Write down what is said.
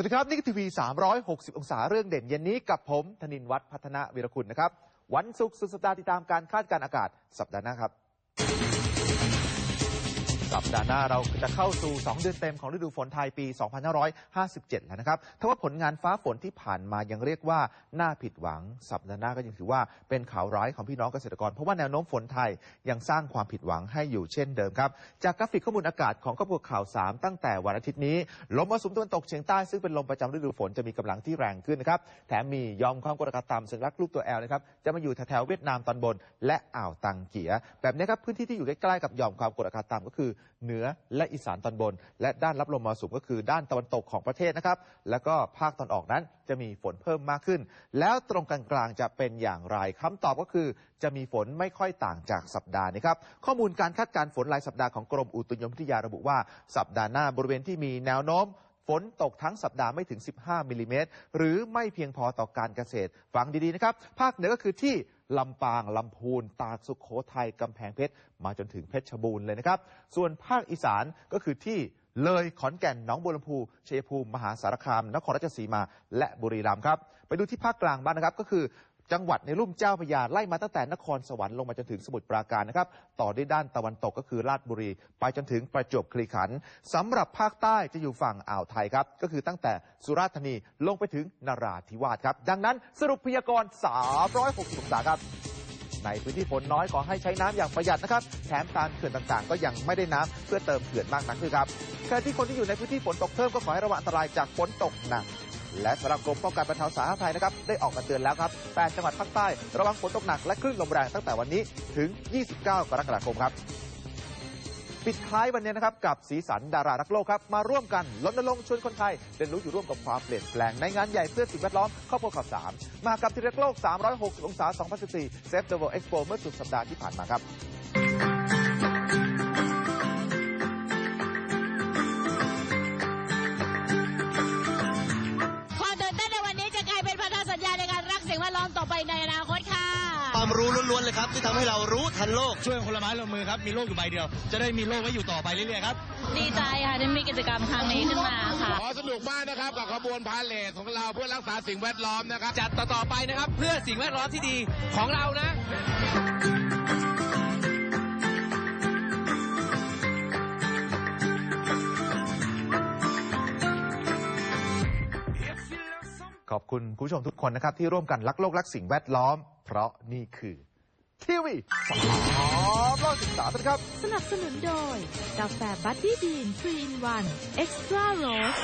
สวัสดีครับ นี่คือทีวี 360 องศาเรื่องเด่นเย็นนี้กับผมธนินวัฒน์พัฒนาวีรคุณนะครับ วันศุกร์สุดสัปดาห์ติดตามการคาดการณ์อากาศสัปดาห์หน้าครับ สัปดาห์หน้าเราจะเข้าสู่ 2 เดือนเต็มของฤดูฝนไทยปี 2557 แล้วนะครับถ้าว่าผลงานฟ้าฝนที่ผ่านมายังเรียกว่าน่าผิดหวัง สัปดาห์หน้าก็ยังถือว่าเป็นข่าวร้ายของพี่น้องเกษตรกร เพราะว่าแนวโน้มฝนไทยยังสร้างความผิดหวังให้อยู่เช่นเดิมครับ จากกราฟิกข้อมูลอากาศของครอบครัวข่าว 3 ตั้งแต่วันอาทิตย์นี้ ลมมรสุมตะวันตกเฉียงใต้ซึ่งเป็นลมประจำฤดูฝนจะมีกำลังที่แรงขึ้นนะครับ แถมมียอมความกดอากาศต่ำซึ่งรักลูกตัวแอลนะครับจะมาอยู่แถวๆเวียดนามตอนบน และอ่าวตังเกียแบบนี้ครับพื้นที่ที่อยู่ใกล้ๆกับยอมความกดอากาศต่ำก็คือเหนือและอีสานตอนบน และด้านรับลมมรสุมก็คือด้านตะวันตกของประเทศนะครับ แล้วก็ภาคตอนออกนั้นจะมีฝนเพิ่มมากขึ้น แล้วตรงกลางๆจะเป็นอย่างไรคำตอบก็คือ จะมีฝนไม่ค่อยต่างจากสัปดาห์นี้ครับข้อมูลการคาดการณ์ฝนรายสัปดาห์ของกรมอุตุนิยมวิทยาระบุว่าสัปดาห์หน้าบริเวณที่มีแนวโน้มฝนตกทั้งสัปดาห์ไม่ถึง 15มิลลิเมตรหรือไม่เพียงพอต่อการเกษตร ฟังดีๆนะครับ ภาคเหนือก็คือที่ ลำปาง ลำพูน ตากสุขโขทัยกำแพงเพชร มาจนถึงเพชรบูรณ์เลยนะครับ ส่วนภาคอีสานก็คือที่เลยขอนแก่นหนองบัวลำพูชัยภูมิมหาสารคาม นครราชสีมา และบุรีรัมย์ครับ ไปดูที่ภาคกลางบ้างนะครับ ก็คือ จังหวัดในลุ่มเจ้าพระยาไล่มาตั้งแต่นครสวรรค์ลงมาจนถึงสมุทรปราการนะครับ ต่อด้วยด้านตะวันตกก็คือราชบุรี ไปจนถึงประจวบคีรีขันธ์สำหรับภาคใต้จะอยู่ฝั่งอ่าวไทยครับ ก็คือตั้งแต่สุราษฎร์ธานีลงไปถึงนราธิวาสครับ ดังนั้นสรุปพยากรณ์ 360องศาครับ ในพื้นที่ฝนน้อยขอให้ใช้น้ำอย่างประหยัดนะครับ แถมตามเขื่อนต่างๆ ก็ยังไม่ได้น้ำเพื่อเติมเขื่อนมากนักด้วยครับขณะที่คนที่อยู่ในพื้นที่ฝนตกเพิ่มก็ขอให้ระวังอันตรายจากฝนตกหนัก และสำหรับกรมป้องกันบรรเทาสาธารณภัยนะครับได้ออกมาเตือนแล้วครับ 8 จังหวัดภาคใต้ ระวังฝนตกหนักและคลื่นลมแรงตั้งแต่วันนี้ถึง 29 กรกฎาคมครับ ปิดท้ายวันนี้นะครับกับสีสันดารารักโลกครับ มาร่วมกันรณรงชวนคนไทยเรียนรู้อยู่ร่วมกับความเปลี่ยนแปลงในงานใหญ่เพื่อสิ่งแวดล้อมครอบครัวข่าวสามมากับที่รักโลก 360 องศา 2014 Save the World Expo เมื่อสุดสัปดาห์ที่ผ่านมาครับ สิ่งแวดล้อมต่อไปในอนาคตค่ะ ความรู้ล้วนๆเลยครับ ที่ทำให้เรารู้ทันโลก ช่วยคนละไม้ละมือครับ มีโลกอยู่ใบเดียว จะได้มีโลกไว้อยู่ต่อไปเรื่อยๆครับ ดีใจค่ะที่มีกิจกรรมครั้งนี้ขึ้นมาค่ะ ขอสนุกมากนะครับกับขบวนพาเลทของเราเพื่อรักษาสิ่งแวดล้อมนะครับ จัดต่อๆไปนะครับ เพื่อสิ่งแวดล้อมที่ดีของเรานะ ขอบคุณคุณผู้ชมทุกคนนะครับ ที่ร่วมกันรักโลกรักสิ่งแวดล้อม เพราะนี่คือทีวีสามรอบสิบสานะครับ สนับสนุนโดย กาแฟบัตตี้ดีนทรีอินวันเอ็กซ์ตร้าโรส